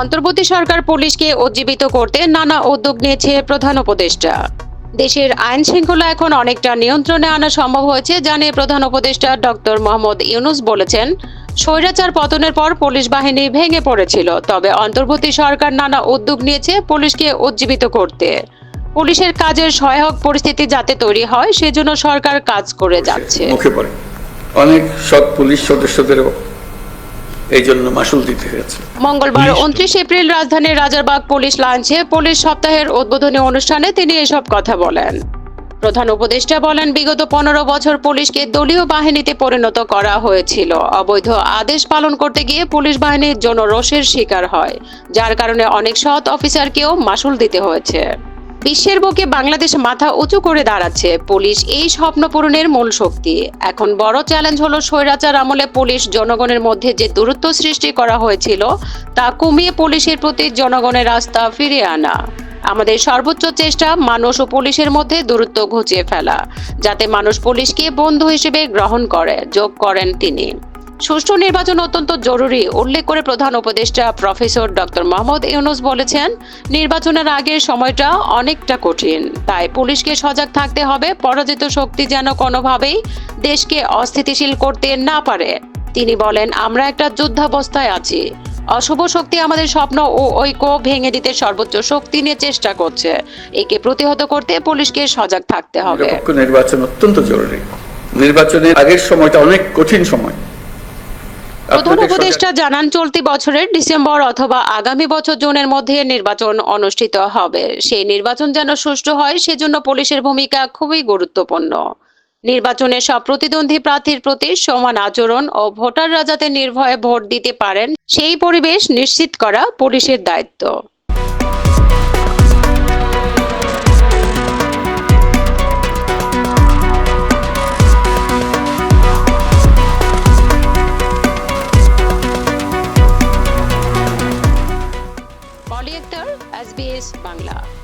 অন্তর্বর্তী সরকার পুলিশকে উজ্জীবিত করতে নানা উদ্যোগ নিয়েছে প্রধান উপদেষ্টা। দেশের আইন শৃঙ্খলা এখন অনেকটা নিয়ন্ত্রণে আনা সম্ভব হয়েছে, জানিয়ে প্রধান উপদেষ্টা ডক্টর মোহাম্মদ ইউনুস বলেছেন, স্বৈরাচার পতনের পর পুলিশ বাহিনী ভেঙে পড়েছিল, তবে অন্তর্বর্তী সরকার নানা উদ্যোগ নিয়েছে পুলিশকে উজ্জীবিত করতে। পুলিশের কাজের সহায়ক পরিস্থিতি যাতে তৈরি হয়, সেজন্য সরকার কাজ করে যাচ্ছে। অনেক সৎ পুলিশ সদস্যদেরও এই জন্য মাসুল দিতে হয়েছে মঙ্গলবার উনত্রিশ এপ্রিল রাজধানীর রাজারবাগ পুলিশ লাঞ্চে পুলিশ সপ্তাহের উদ্বোধনী অনুষ্ঠানে তিনি এসব কথা বলেন। প্রধান উপদেষ্টা বলেন বিগত পনেরো বছর পুলিশকে দলীয় বাহিনীতে পরিণত করা হয়েছিল। অবৈধ আদেশ পালন করতে গিয়ে পুলিশ বাহিনীর জনরোষের শিকার হয়। যার কারণে অনেক সৎ অফিসারকেও মাসুল দিতে হয়েছে। বিশ্বের বুকে বাংলাদেশ মাথা উঁচু করে দাঁড়াচ্ছে। পুলিশ এই স্বপ্ন পূরণের মূল শক্তি। এখন বড় চ্যালেঞ্জ হলো স্বৈরাচার আমলে পুলিশ জনগণের মধ্যে যে দূরত্ব সৃষ্টি করা হয়েছিল, তা কমিয়ে পুলিশের প্রতি জনগণের আস্থা ফিরিয়ে আনা। আমাদের সর্বোচ্চ চেষ্টা মানুষ ও পুলিশের মধ্যে দূরত্ব ঘুচিয়ে ফেলা, যাতে মানুষ পুলিশকে বন্ধু হিসেবে গ্রহণ করে, যোগ করেন তিনি। সুষ্ঠু নির্বাচন অত্যন্ত জরুরি, উল্লেখ করে প্রধান উপদেষ্টা প্রফেসর ডক্টর মোহাম্মদ ইউনুস বলেছেন, নির্বাচনের আগের সময়টা অনেকটা কঠিন, তাই পুলিশকে সজাগ থাকতে হবে, পরাজিত শক্তি যেন কোনোভাবেই দেশকে অস্থিতিশীল করতে না পারে। তিনি বলেন, আমরা একটা যুদ্ধাবস্থায় আছি। অশুভ শক্তি আমাদের স্বপ্ন ও ঐক্য ভেঙে দিতে সর্বোচ্চ শক্তি নিয়ে চেষ্টা করছে। একে প্রতিহত করতে পুলিশকে সজাগ থাকতে হবে। নির্বাচন অত্যন্ত জরুরি। নির্বাচনের আগের সময়টা অনেক কঠিন সময়। প্রধান উপদেষ্টা জানান চলতি বছরের ডিসেম্বর অথবা আগামী বছর জুনের মধ্যে নির্বাচন অনুষ্ঠিত হবে। সেই নির্বাচন যেন সুষ্ঠু হয় সেজন্য পুলিশের ভূমিকা খুবই গুরুত্বপূর্ণ। নির্বাচনে সব প্রতিদ্বন্দ্বী প্রার্থীর প্রতি সমান আচরণ ও ভোটাররা যাতে নির্ভয়ে ভোট দিতে পারেন সেই পরিবেশ নিশ্চিত করা পুলিশের দায়িত্ব। পলি এস বাংলা